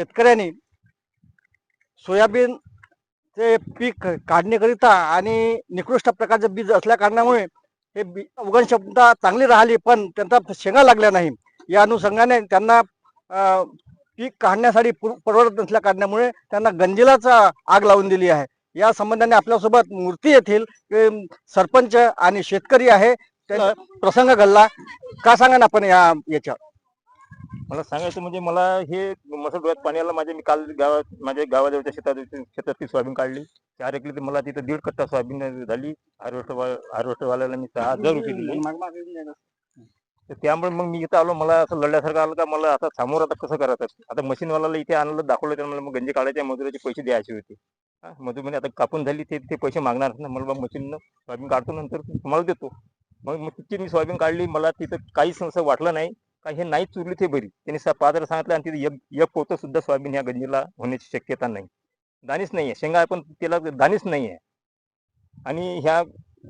शेतकऱ्यांनी सोयाबीनचे पीक काढण्याकरिता आणि निकृष्ट प्रकारचे बीज असल्या कारणामुळे हे बी उगण क्षमता चांगली राहिली पण त्यांचा शेंगा लागल्या नाही. या अनुषंगाने त्यांना पीक काढण्यासाठी परवडत नसल्या कारणामुळे त्यांना गंजिलाचा आग लावून दिली आहे. या संबंधाने आपल्यासोबत मूर्ती येथील सरपंच आणि शेतकरी आहे. प्रसंग घडला. का सांगा ना आपण या याच्यावर? मला सांगायचं म्हणजे मला हे मसळ डोळ्यात पाणी आलं. माझ्या मी काल गावात माझ्या गावाजवळच्या शेतात शेतातली सोयाबीन काढली. चार एकरी तर मला तिथं दीड कट्टा सोयाबीन झाली. हार्वेस्टर हार्वेस्टरवाल्याला मी सहा हजार रुपये दिले. तर त्यामुळे मग मी इथं आलो. मला असं लढल्यासारखं आलं का मला आता समोर आता कसं करायचं? आता मशीनवाल्याला इथे आणलं दाखवलं त्यानं मला मग गंजी काढायचे मजुराचे पैसे द्यायचे होते. मजूर आता कापून झाली. ते ते पैसे मागणार ना मला मग मशीननं सोयाबीन काढतो नंतर तुम्हाला देतो. मग मग तिथे मी सोयाबीन काढली. मला तिथं काहीच असं वाटलं नाही. का हे नाही चुरली ते बरी. त्यांनी पात्र सांगितलं आणि तिथे एक एक पोतं सुद्धा सोयाबीन ह्या गंजीला होण्याची शक्यता नाही. दाणीच नाही आहे शेंगा पण त्याला दाणीच नाही आहे आणि ह्या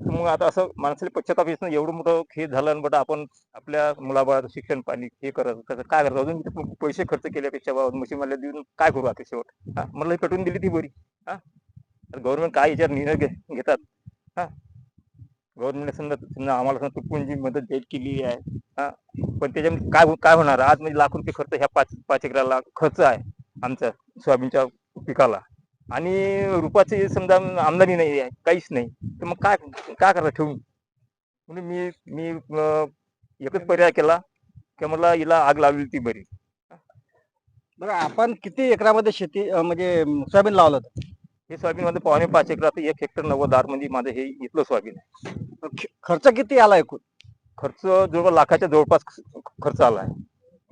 मग आता असं माणसाला पश्चाताप येत नाही एवढं मोठं हे झालं आणि बट आपण आपल्या मुलाबाळाचं शिक्षण पाणी हे करत काय करतो? अजून पैसे खर्च केल्यापेक्षा बाबा मशीनवाल्या देऊन काय करू आता शेवट? हा मला ही पेटवून दिली ती बरी. हा? गव्हर्नमेंट काय याच्यावर निर्णय घेतात. हा? गव्हर्नमेंटने समजा समजा आम्हाला समजा चुकून जी मदत द्यायची केली आहे. हा? पण त्याच्यामध्ये काय हो- काय होणार? आज म्हणजे लाख रुपये खर्च ह्या पाच पाच एकराला खर्च आहे आमच्या सोयाबीनच्या पिकाला. आणि रुपाची समजा आमदानी नाही आहे काहीच नाही. तर मग काय काय करायचं ठेवून? म्हणून मी मी अं, एकच पर्याय केला की मला हिला आग लावली ती बरी. बरं आपण किती एकरामध्ये शेती अं, म्हणजे अं, सोयाबीन लावलं होतं? हे सोयाबीन मध्ये पावणे पाच एकरात एक हेक्टर नव्वद दार म्हणजे माझं हे इथलं सोयाबीन आहे. खर्च किती आला एकूण? खर्च जवळ लाखाच्या जवळपास खर्च आला आहे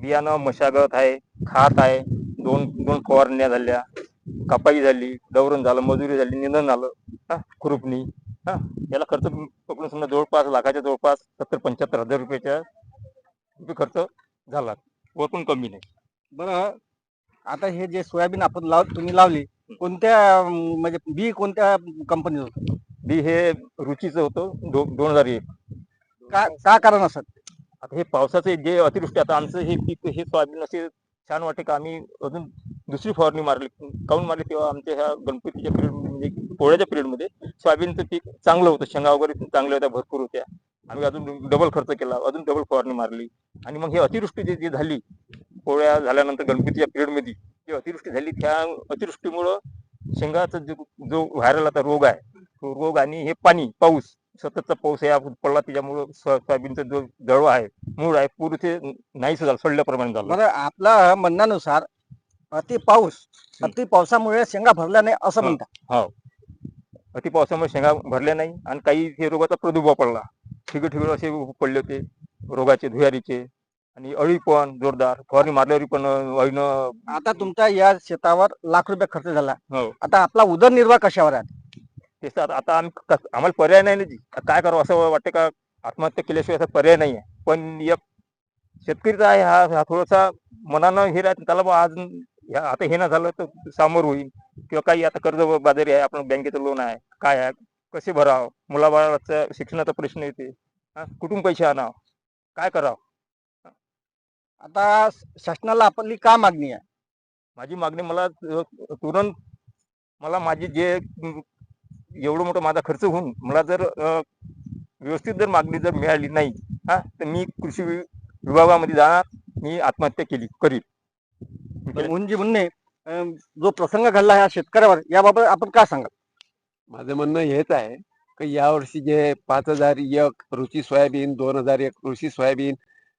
बियाणं मशागत आहे खात आहे दोन दोन फवारण्या झाल्या कापाई झाली दवरण झालं मजुरी झाली निंदन झालं हा खुरपणी हा याला खर्च पकडून समजा जवळपास लाखाच्या जवळपास सत्तर पंच्याहत्तर हजार रुपयाच्या रुपये खर्च झाला. वरतून कमी नाही. बरं आता हे जे सोयाबीन आपण लाव तुम्ही लावली कोणत्या म्हणजे बी कोणत्या कंपनीचं होतं? बी हे रुचीचं होतं दो दोन हजार एक. का का कारण असत आता हे पावसाचे जे अतिवृष्टी आता आमचं हे पीक हे सोयाबीन असे छान वाटते का? आम्ही अजून दुसरी फवारणी मारली काऊन मारली तेव्हा आमच्या ह्या गणपतीच्या पिरियड म्हणजे पोळ्याच्या पिरियडमध्ये सोयाबीनचं पीक चांगलं होतं शेंगा वगैरे चांगल्या होत्या भरपूर होत्या. आम्ही अजून डबल खर्च केला अजून डबल फवारणी मारली. आणि मग हे अतिवृष्टी जी जी झाली पोळ्या झाल्यानंतर गणपतीच्या पिरियडमध्ये जी अतिवृष्टी झाली त्या अतिवृष्टीमुळं शेंगाचा जो जो व्हायरल आता रोग आहे रोग आणि हे पाणी पाऊस सततचा पाऊस या पडला त्याच्यामुळं सोयाबीनचं जो जळवा आहे मूळ आहे पूर्ण ते नाहीच झालं सडल्याप्रमाणे झालं. बरं आपल्या म्हणण्यानुसार अति पाऊस अति पावसामुळे शेंगा भरल्या नाही असं हा. म्हणतात. अति पावसामुळे शेंगा भरल्या नाही आणि काही हे रोगाचा प्रादुर्भाव पडला. ठिके ठिकाणी असे पडले होते रोगाचे धुयारीचे आणि अळी पण जोरदार. फवारणी मारल्यावर पण अळीनं आता तुमच्या या शेतावर लाख रुपये खर्च झाला. हो. आता आपला उदरनिर्वाह कशावर आहे? तेच आता- आम्ही कस- आम्हाला पर्याय नाही ना जी. काय करावं असं वाटतं का? आत्महत्या केल्याशिवाय असा पर्याय नाही आहे. पण एक शेतकरीचा आहे हा हा थोडासा मनानं हे राहत त्याला बा आज ह्या- आता हे ना झालं तर सामोर होईल. किंवा काही आता कर्ज बाजारी आहे आपण बँकेचं लोन आहे काय आहे कसे भरावं? मुलाबाळाचा शिक्षणाचा प्रश्न येते. हा कुठून पैसे आणावं? काय करावं? आता शासनाला आपली का मागणी आहे? माझी मागणी मला तुरंत मला माझी जे एवढं मोठं माझा खर्च होऊन मला जर अ, व्यवस्थित जर मागणी जर मिळाली नाही हा तर मी कृषी विभागामध्ये जाणार मी आत्महत्या केली करील. मुंजी अं, जो प्रसंग घडला ह्या शेतकऱ्यावर याबाबत आपण काय सांगाल? माझं म्हणणं हेच आहे की यावर्षी जे पाच हजार एक रुची सोयाबीन दोन हजार एक कृषी सोयाबीन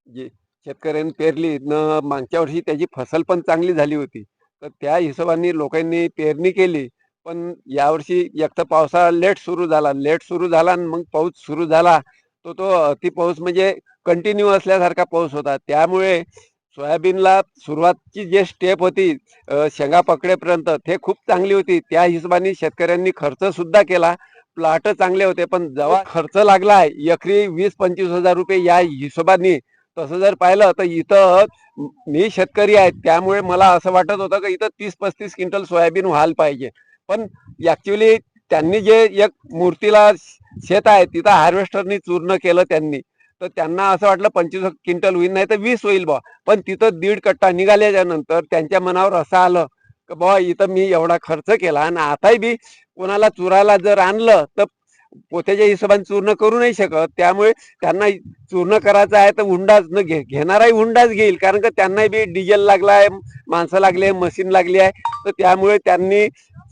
जे शेतकऱ्यांनी पेरली न मागच्या वर्षी त्याची फसल पण चांगली झाली होती. तर त्या हिशोबाने लोकांनी पेरणी केली पण यावर्षी एक तर पावसाळा लेट सुरू झाला. लेट सुरू झाला आणि मग पाऊस सुरू झाला तो तो अति पाऊस म्हणजे कंटिन्यू असल्यासारखा पाऊस होता. त्यामुळे सोयाबीनला सुरुवातची जे स्टेप होती शेंगा पकडेपर्यंत ते खूप चांगली होती. त्या हिशोबाने शेतकऱ्यांनी खर्च सुद्धा केला. प्लॉट चांगले होते पण जेव्हा खर्च लागला एकरी वीस पंचवीस हजार रुपये या हिशोबाने. तसं जर पाहिलं तर इथं मी शेतकरी आहे त्यामुळे मला असं वाटत होतं की इथं तीस पस्तीस क्विंटल सोयाबीन व्हायला पाहिजे. पण ॲक्च्युली त्यांनी जे एक मूर्तीला शेत आहे तिथं हार्वेस्टरनी चूर्ण केलं त्यांनी. तर त्यांना असं वाटलं पंचवीस क्विंटल होईल नाही तर वीस होईल बा पण तिथं दीड कट्टा निघाल्याच्या नंतर त्यांच्या मनावर असं आलं की बा इथं मी एवढा खर्च केला आणि आताही बी कोणाला चुरायला जर आणलं तर पोत्याच्या हिशोबाने चूर्ण करू नाही शकत. त्यामुळे त्यांना चूर्ण करायचं आहे तर हुंडाच न घे घेणाराही हुंडाच घेईल. कारण का त्यांनाही बी डिझेल लागला आहे माणसं लागली आहे मशीन लागली आहे. तर त्यामुळे त्यांनी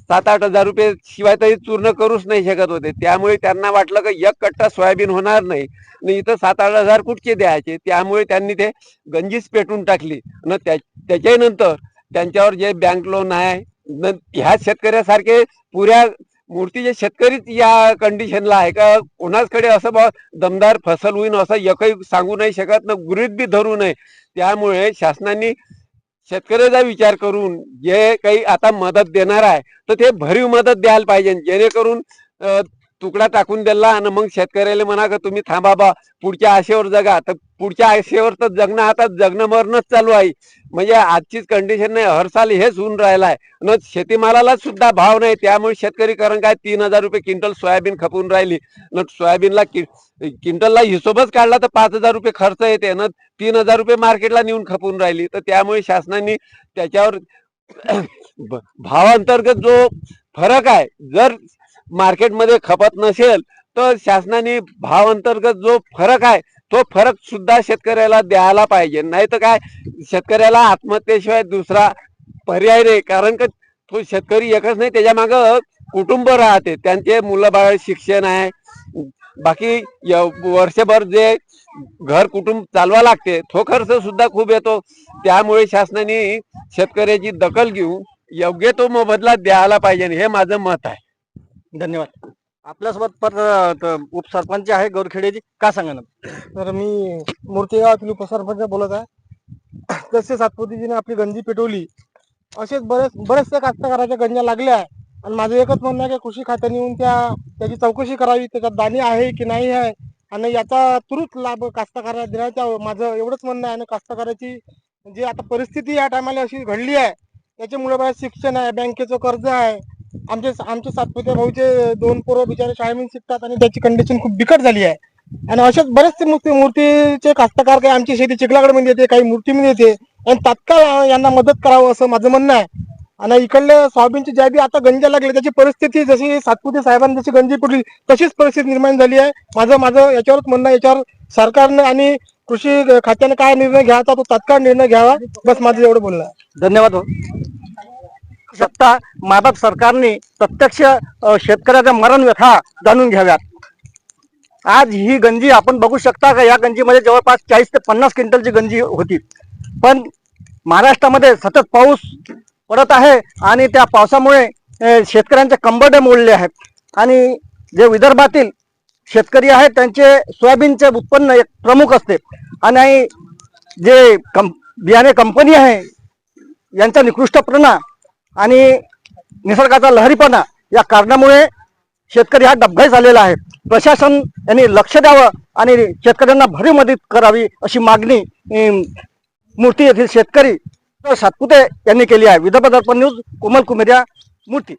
सात आठ हजार रुपये शिवाय तरी चूर्ण करूच नाही शकत होते. त्यामुळे त्यांना वाटलं की एक कट्टा सोयाबीन होणार नाही. आणि इथं सात आठ हजार कुठचे द्यायचे? त्यामुळे त्यांनी ते गंजीच पेटून टाकली. न त्या त्याच्याही नंतर त्यांच्यावर जे बँक लोन आहे न ह्या शेतकऱ्यासारखे पुऱ्या मूर्तीचे शेतकरीच या कंडिशनला आहे का कोणाचकडे असं बा दमदार फसल होईन असं एकही सांगू नाही शकत ना गृहित बी धरू नये. त्यामुळे शासनाने शेतकऱ्याचा विचार करून जे काही आता मदत देणार आहे तर ते भरीव मदत द्यायला पाहिजे जेणेकरून तुकडा टाकून दिला आणि मग शेतकऱ्याला म्हणा का तुम्ही थांबा बा पुढच्या आशेवर जगा. तर पुढच्या आशेवर तर जगणं आता जगणं मरणच चालू आहे. म्हणजे आजचीच कंडिशन नाही हर साल हेच होऊन राहिलं आहे न शेतीमालाला सुद्धा भाव नाही त्यामुळे शेतकरी कारण काय तीन हजार रुपये क्विंटल सोयाबीन खपून राहिली. न सोयाबीनला कि- क्विंटलला हिशोबच काढला तर पाच हजार रुपये खर्च येते न तीन हजार रुपये मार्केटला नेऊन खपून राहिली. तर त्यामुळे शासनाने त्याच्यावर भावांतर्गत जो फरक आहे जर मार्केटमध्ये खपत नसेल तर शासनाने भाव अंतर्गत जो फरक आहे तो फरक सुद्धा शेतकऱ्याला द्यायला पाहिजे. नाही तर काय शेतकऱ्याला आत्महत्येशिवाय दुसरा पर्याय नाही. कारण का तो शेतकरी एकच नाही त्याच्या माग कुटुंब राहते. त्यांचे मुलं बाळ शिक्षण आहे. बाकी य- वर्षभर जे घर कुटुंब चालवा लागते तो खर्च सुद्धा खूप येतो. त्यामुळे शासनाने शेतकऱ्याची दखल घेऊन योग्य तो मोबदला द्यायला पाहिजे. हे माझं मत आहे. धन्यवाद. आपल्यासोबत परत त- उपसरपंच आहे गौरखेडेची का सांगा ना? तर मी मूर्तीगावातील उपसरपंच बोलत आहे. तसे सातपुतीजीने आपली गंजी पेटवली असेच बरेच बरेचसे कास्तकाराच्या गंजा लागल्या आणि माझं एकच म्हणणं आहे की कृषी खात्याने येऊन त्या त्याची चौकशी करावी त्याच्यात दाणे आहे की नाही आहे आणि याचा तुरुत लाभ कास्तकाराला देण्यात यावं माझं एवढंच म्हणणं आहे. आणि कास्तकाराची जी आता परिस्थिती या टायमाला अशी घडली आहे त्याच्यामुळे शिक्षण आहे बँकेचं कर्ज आहे आमचे आमचे सातपुते भाऊचे दोन पोरं बिचारे शाळेमध्ये शिकतात आणि त्याची कंडिशन खूप बिकट झाली आहे. आणि अशाच बरेचसे मूर्ती मूर्तीचे कास्तकार काही आमची शेती चिखलागडमध्ये येते काही मूर्तीमध्ये येते. आणि तात्काळ यांना मदत करावं असं माझं म्हणणं आहे. आणि इकडले सोयाबीनची ज्या बी आता गंजा लागले त्याची परिस्थिती जशी सातपुते साहेबांनी जशी गंजी पडली तशीच परिस्थिती निर्माण झाली आहे. माझं माझं याच्यावरच म्हणणं याच्यावर सरकारनं आणि कृषी खात्याने काय निर्णय घ्यायचा तो तात्काळ निर्णय घ्यावा. बस माझं एवढं बोलणं आहे. धन्यवाद सत्ता माबाप सरकारने प्रत्यक्ष शेतकऱ्याच्या मरण व्यथा जाणून घ्याव्यात. आज ही गंजी आपण बघू शकता का? या गंजीमध्ये जवळपास चाळीस ते पन्नास क्विंटलची गंजी होती. पण महाराष्ट्रामध्ये सतत पाऊस पडत आहे आणि त्या पावसामुळे शेतकऱ्यांचे कंबडे मोडले आहेत. आणि जे विदर्भातील शेतकरी आहेत त्यांचे सोयाबीनचे उत्पन्न एक प्रमुख असते. आणि जे कं बियाणे कंपनी आहे यांचा निकृष्टपणा आणि निसर्गाचा लहरीपणा या कारणामुळे शेतकरी हा डबघाई झालेला आहे. प्रशासन यांनी लक्ष द्यावं आणि शेतकऱ्यांना भरीव मदत करावी अशी मागणी मूर्ती येथील शेतकरी सातपुते यांनी केली आहे. विदर्भ दर्पण न्यूज कोमल कुमेरिया मूर्ती.